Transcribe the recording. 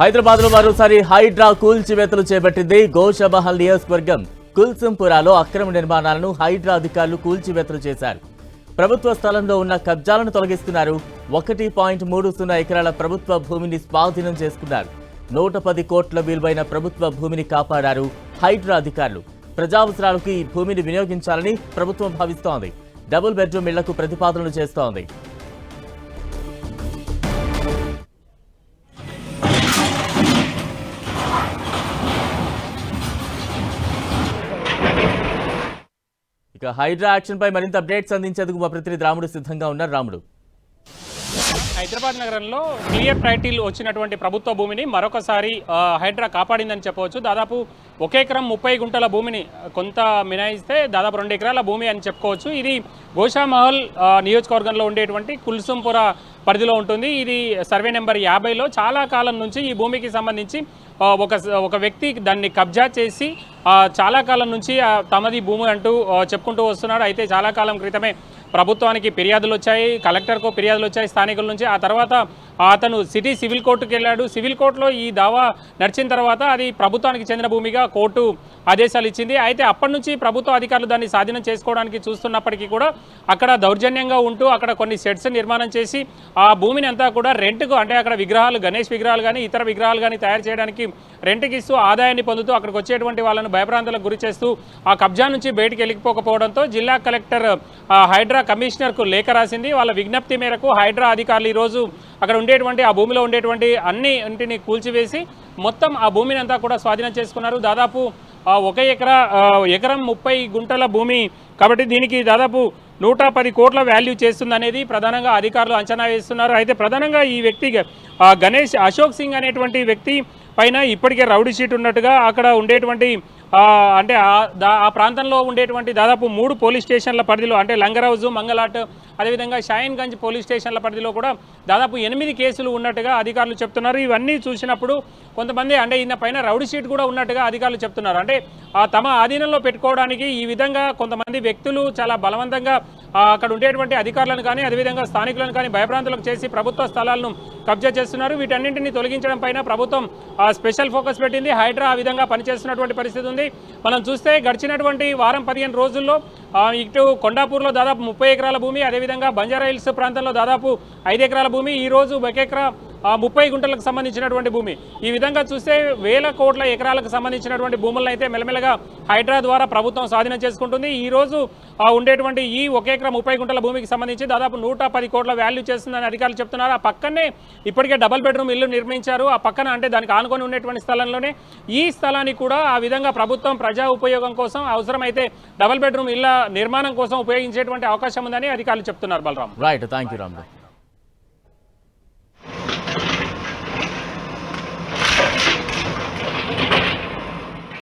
హైదరాబాద్లో మరోసారి హైడ్రా కూల్చివేతలు చేపట్టింది గోషబహల్ నియోజకవర్గం. కుల్సింపురాలో అక్రమ నిర్మాణాలను హైడ్రా అధికారులు కూల్చివేతలు చేశారు. ప్రభుత్వ స్థలంలో ఉన్న కబ్జాలను తొలగిస్తున్నారు. ఒకటి పాయింట్ మూడు సున్నా ఎకరాల ప్రభుత్వ భూమిని స్వాధీనం చేసుకున్నారు. నూట పది కోట్ల విలువైన ప్రభుత్వ భూమిని కాపాడారు హైడ్రా అధికారులు. ప్రజావసరాలకు ఈ భూమిని వినియోగించాలని ప్రభుత్వం భావిస్తోంది. డబుల్ బెడ్రూమ్ ఇళ్ళకు ప్రతిపాదనలు చేస్తోంది. ఇక హైడ్రా యాక్షన్ పై మరింత అప్డేట్స్ అందించేందుకు మా ప్రతినిధి రాముడు సిద్ధంగా ఉన్నారు. రాముడు. హైదరాబాద్ నగరంలో క్లియర్ టైటిల్ వచ్చినటువంటి ప్రభుత్వ భూమిని మరొకసారి హైడ్రా కాపాడిందని చెప్పవచ్చు. దాదాపు ఒక ఎకరం ముప్పై గుంటల భూమిని కొంత మినాయిస్తే దాదాపు రెండు ఎకరాల భూమి అని చెప్పుకోవచ్చు. ఇది గోషామహల్ నియోజకవర్గంలో ఉండేటువంటి కుల్సుంపుర పరిధిలో ఉంటుంది. ఇది సర్వే నెంబర్ యాభైలో చాలా కాలం నుంచి ఈ భూమికి సంబంధించి ఒక ఒక వ్యక్తి దాన్ని కబ్జా చేసి చాలా కాలం నుంచి తమది భూమి అంటూ చెప్పుకుంటూ వస్తున్నాడు. అయితే చాలా కాలం క్రితమే ప్రభుత్వానికి ఫిర్యాదులు వచ్చాయి కలెక్టర్కు ఫిర్యాదులు వచ్చాయి స్థానికుల నుంచి. ఆ తర్వాత అతను సిటీ సివిల్ కోర్టుకు వెళ్ళాడు. సివిల్ కోర్టులో ఈ దావా నడిచిన తర్వాత అది ప్రభుత్వానికి చెందిన భూమిగా కోర్టు ఆదేశాలు ఇచ్చింది. అయితే అప్పటి నుంచి ప్రభుత్వ అధికారులు దాన్ని స్వాధీనం చేసుకోవడానికి చూస్తున్నప్పటికీ కూడా అక్కడ దౌర్జన్యంగా ఉంటూ అక్కడ కొన్ని సెట్స్ నిర్మాణం చేసి ఆ భూమిని అంతా కూడా రెంట్కు అంటే అక్కడ విగ్రహాలు గణేష్ విగ్రహాలు కానీ ఇతర విగ్రహాలు కానీ తయారు చేయడానికి రెంట్కి ఇస్తూ ఆదాయాన్ని పొందుతూ అక్కడికి వచ్చేటువంటి వాళ్ళను భయప్రాంతాలకు గురి చేస్తూ ఆ కబ్జా నుంచి బయటికి వెళ్ళిపోకపోవడంతో జిల్లా కలెక్టర్ హైడ్రా కమిషనర్కు లేఖ రాసింది. వాళ్ళ విజ్ఞప్తి మేరకు హైడ్రా అధికారులు ఈరోజు అక్కడ ఉండేటువంటి ఆ భూమిలో ఉండేటువంటి అన్ని ఇంటిని కూల్చివేసి మొత్తం ఆ భూమిని అంతా కూడా స్వాధీనం చేసుకున్నారు. దాదాపు ఒక ఎకరా ఎకరం ముప్పై గుంటల భూమి కాబట్టి దీనికి దాదాపు నూట పది కోట్ల వాల్యూ చేస్తుంది అనేది ప్రధానంగా అధికారులు అంచనా వేస్తున్నారు. అయితే ప్రధానంగా ఈ వ్యక్తి గణేష్ అశోక్ సింగ్ అనేటువంటి వ్యక్తి పైన ఇప్పటికే రౌడీ షీట్ ఉన్నట్టుగా అక్కడ ఉండేటువంటి అంటే ఆ- ప్రాంతంలో ఉండేటువంటి దాదాపు మూడు పోలీస్ స్టేషన్ల పరిధిలో అంటే లంగరౌజు మంగళాట్ అదేవిధంగా షాయన్గంజ్ పోలీస్ స్టేషన్ల పరిధిలో కూడా దాదాపు ఎనిమిది కేసులు ఉన్నట్టుగా అధికారులు చెప్తున్నారు. ఇవన్నీ చూసినప్పుడు కొంతమంది అంటే ఈయన పైన రౌడీ షీట్ కూడా ఉన్నట్టుగా అధికారులు చెప్తున్నారు. అంటే ఆ తమ ఆధీనంలో పెట్టుకోవడానికి ఈ విధంగా కొంతమంది వ్యక్తులు చాలా బలవంతంగా అక్కడ ఉండేటువంటి అధికారులను కానీ అదేవిధంగా స్థానికులను కానీ భయభ్రాంతులకు చేసి ప్రభుత్వ స్థలాలను కబ్జా చేస్తున్నారు. వీటన్నింటినీ తొలగించడం పైన ప్రభుత్వం స్పెషల్ ఫోకస్ పెట్టింది. హైడ్రా ఆ విధంగా పనిచేస్తున్నటువంటి పరిస్థితి ఉంది. మనం చూస్తే గడిచినటువంటి వారం పదిహేను రోజుల్లో ఇటు కొండాపూర్లో దాదాపు ముప్పై ఎకరాల భూమి అదేవిధంగా బంజారా హిల్స్ ప్రాంతంలో దాదాపు ఐదు ఎకరాల భూమి. ఈ రోజు ఒక ఎకరా ముప్పై గుంటలకు సంబంధించినటువంటి భూమి. ఈ విధంగా చూస్తే వేల కోట్ల ఎకరాలకు సంబంధించినటువంటి భూములను అయితే మెల్లమెల్లగా హైడ్రా ద్వారా ప్రభుత్వం స్వాధీనం చేసుకుంటుంది. ఈ రోజు ఆ, ఉండేటువంటి ఈ ఒక ఎకరం ముప్పై గుంటల భూమికి సంబంధించి దాదాపు నూట పది కోట్ల వాల్యూ చేస్తుందని అధికారులు చెప్తున్నారు. ఆ పక్కనే ఇప్పటికే డబల్ బెడ్రూమ్ ఇల్లు నిర్మించారు. ఆ పక్కన అంటే దానికి ఆనుకొని ఉండేటువంటి స్థలంలోనే ఈ స్థలాన్ని కూడా ఆ విధంగా ప్రభుత్వం ప్రజా ఉపయోగం కోసం అవసరమైతే డబల్ బెడ్రూమ్ ఇళ్ళ నిర్మాణం కోసం ఉపయోగించేటువంటి అవకాశం ఉందని అధికారులు చెప్తున్నారు బలరాం రైట్ థ్యాంక్ యూ